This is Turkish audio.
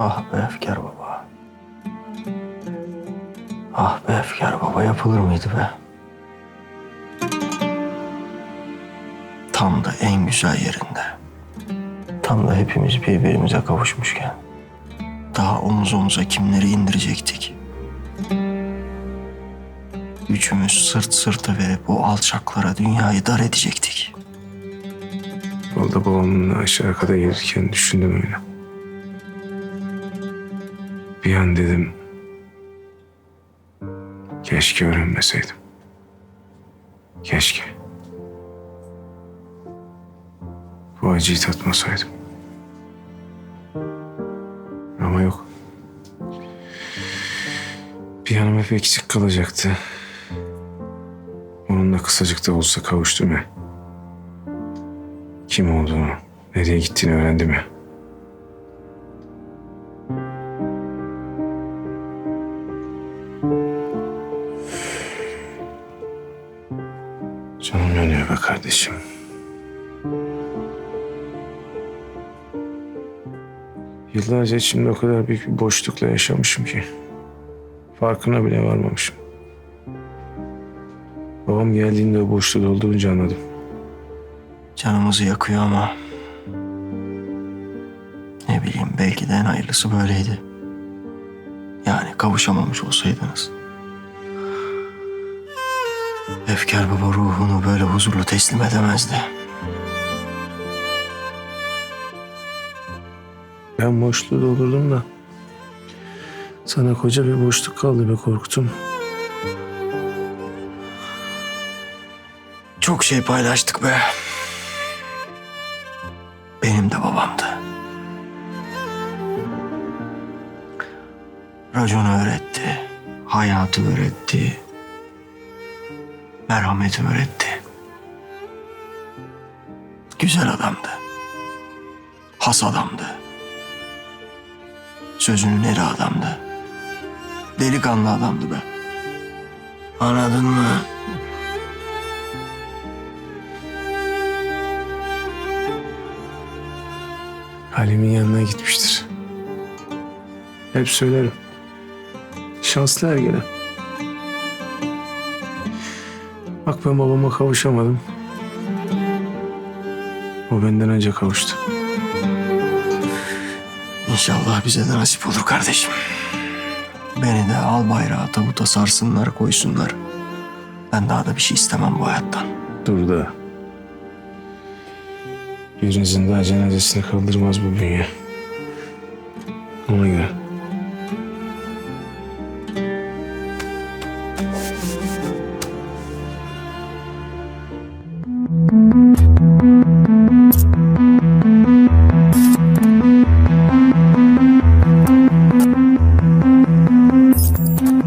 Ah be Efkar baba. Ah be Efkar baba yapılır mıydı be? Tam da en güzel yerinde. Tam da hepimiz birbirimize kavuşmuşken. Daha omuz omuza kimleri indirecektik? Üçümüz sırt sırta verip o alçaklara dünyayı dar edecektik. Yolda babamın aşağı kadar gelirken düşündüm öyle. Bir an dedim... Keşke öğrenmeseydim. Keşke. Bu acıyı tatmasaydım. Ama yok. Bir yanım hep eksik kalacaktı. Onunla kısacık da olsa kavuştum ya. Kim olduğunu, nereye gittiğini öğrendim ya. Canım yanıyor be kardeşim. Yıllarca içimde o kadar büyük bir boşlukla yaşamışım ki. Farkına bile varmamışım. Babam geldiğinde o boşluğu doldurunca anladım. Canımızı yakıyor ama... Ne bileyim belki de en hayırlısı böyleydi. Yani kavuşamamış olsaydınız. Efkar baba ruhunu böyle huzurlu teslim edemezdi. Ben boşluğu doldurdum da sana koca bir boşluk kaldı be Korkut'um. Çok şey paylaştık be. Benim de babamdı. Raconu öğretti. Hayatı öğretti. Merhameti öğretti. Güzel adamdı. Has adamdı. Sözünün eri adamdı. Delikanlı adamdı be. Anladın mı? Halim'in yanına gitmiştir. Hep söylerim. Şanslı ergene. Bak ben babama kavuşamadım. O benden önce kavuştu. İnşallah bize de nasip olur kardeşim. Beni de al bayrağı tabuta sarsınlar koysunlar. Ben daha da bir şey istemem bu hayattan. Dur da. Birinizin daha cenazesini kaldırmaz bu bünye.